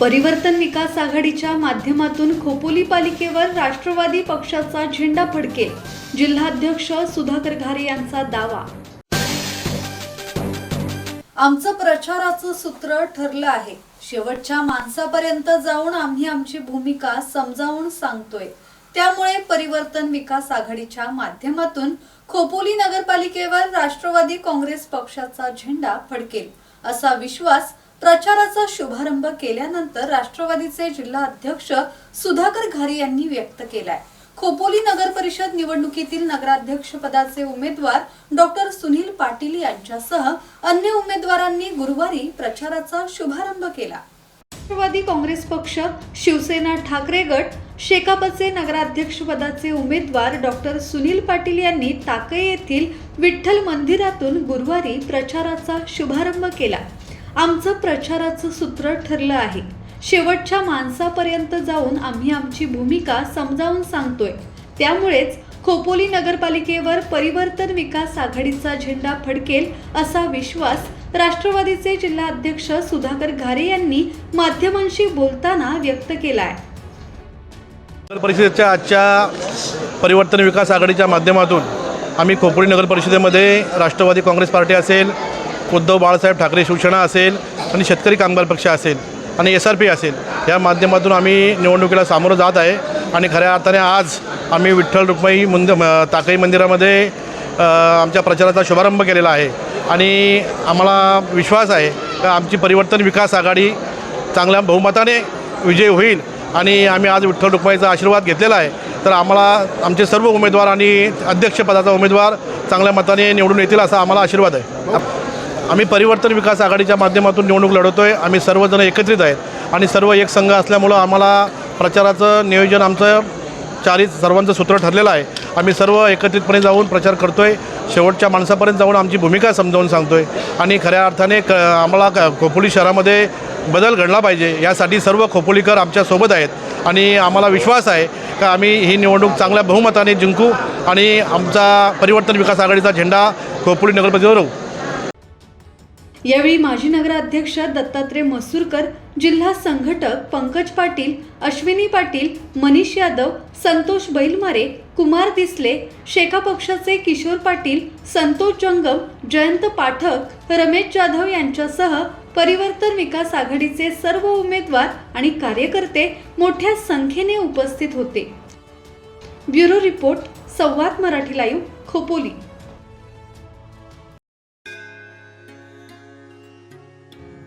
परिवर्तन विकास आघाडीच्या माध्यमातून खोपोली पालिकेवर राष्ट्रवादी पक्षाचा झेंडा फडकेल. जिल्हाध्यक्ष सुधाकर घारे यांचा दावा. आमचं प्रचाराचं सूत्र ठरलं आहे. शेवटच्या माणसापर्यंत जाऊन आम्ही आमची भूमिका समजावून सांगतोय. त्यामुळे परिवर्तन विकास आघाडीच्या माध्यमातून खोपोली नगरपालिकेवर राष्ट्रवादी काँग्रेस पक्षाचा झेंडा फडकेल असा विश्वास प्रचाराचा शुभारंभ केल्यानंतर राष्ट्रवादीचे जिल्हा अध्यक्ष सुधाकर घारे यांनी व्यक्त केलाय. खोपोली नगर परिषद निवडणुकीतील नगराध्यक्ष पदाचे उमेदवार डॉक्टर सुनील पाटील यांच्यासह अन्य उमेदवारांनी गुरुवारी प्रचाराचा शुभारंभ केला. राष्ट्रवादी काँग्रेस पक्ष शिवसेना ठाकरे गट शेकापचे नगराध्यक्षपदाचे उमेदवार डॉक्टर सुनील पाटील यांनी ताके येथील विठ्ठल मंदिरातून गुरुवारी प्रचाराचा शुभारंभ केला. आमचं प्रचाराचं सूत्र ठरलं आहे. शेवटच्या माणसापर्यंत जाऊन आम्ही आमची भूमिका समजावून सांगतोय. त्यामुळेच खोपोली नगरपालिकेवर परिवर्तन विकास आघाडीचा झेंडा फडकेल असा विश्वास राष्ट्रवादीचे जिल्हा अध्यक्ष सुधाकर घारे यांनी माध्यमांशी बोलताना व्यक्त केलाय. नगर परिषदेच्या आजच्या परिवर्तन विकास आघाडीच्या माध्यमातून आम्ही खोपोली नगर परिषदेमध्ये राष्ट्रवादी काँग्रेस पार्टी असेल उद्धव बाळासाहेब ठाकरे शिवसेना असेल आणि शेतकरी कामगार पक्ष असेल आणि एस आर पी असेल या माध्यमातून आम्ही निवडणुकीला सामोरं जात आहे. आणि खऱ्या अर्थाने आज आम्ही विठ्ठल रुक्माई मंद ताकई मंदिरामध्ये आमच्या प्रचाराचा शुभारंभ केलेला आहे. आणि आम्हाला विश्वास आहे का आमची परिवर्तन विकास आघाडी चांगल्या बहुमताने विजय होईल आणि आम्ही आज विठ्ठल रुक्माईचा आशीर्वाद घेतलेला आहे. तर आम्हाला आमचे सर्व उमेदवार आणि अध्यक्षपदाचा उमेदवार चांगल्या मताने निवडून येतील असा आम्हाला आशीर्वाद आहे. आम्ही परिवर्तन विकास आघाडीच्या माध्यमातून निवडणूक लढवतो आहे आम्ही सर्वजण एकत्रित आहेत. आणि सर्व एक संघ असल्यामुळं आम्हाला प्रचाराचं नियोजन आमचं चारी सर्वांचं सूत्र ठरलेलं आहे. आम्ही सर्व एकत्रितपणे जाऊन प्रचार करतो आहे शेवटच्या माणसापर्यंत जाऊन आमची भूमिका समजावून सांगतो आहे आणि खऱ्या अर्थाने क आम्हाला क खोपोली शहरामध्ये बदल घडला पाहिजे यासाठी सर्व खोपोलीकर आमच्यासोबत आहेत. आणि आम्हाला विश्वास आहे का आम्ही ही निवडणूक चांगल्या बहुमताने जिंकू आणि आमचा परिवर्तन विकास आघाडीचा झेंडा खोपोली नगरपतीवर राहू यावेळी माजी नगराध्यक्ष दत्तात्रय मसूरकर जिल्हा संघटक पंकज पाटील अश्विनी पाटील मनीष यादव संतोष बैलमारे कुमार दिसले शेका पक्षाचे किशोर पाटील संतोष जंगम जयंत पाठक रमेश जाधव यांच्यासह परिवर्तन विकास आघाडीचे सर्व उमेदवार आणि कार्यकर्ते मोठ्या संख्येने उपस्थित होते. Bureau report Samvad Marathi live Khopoli.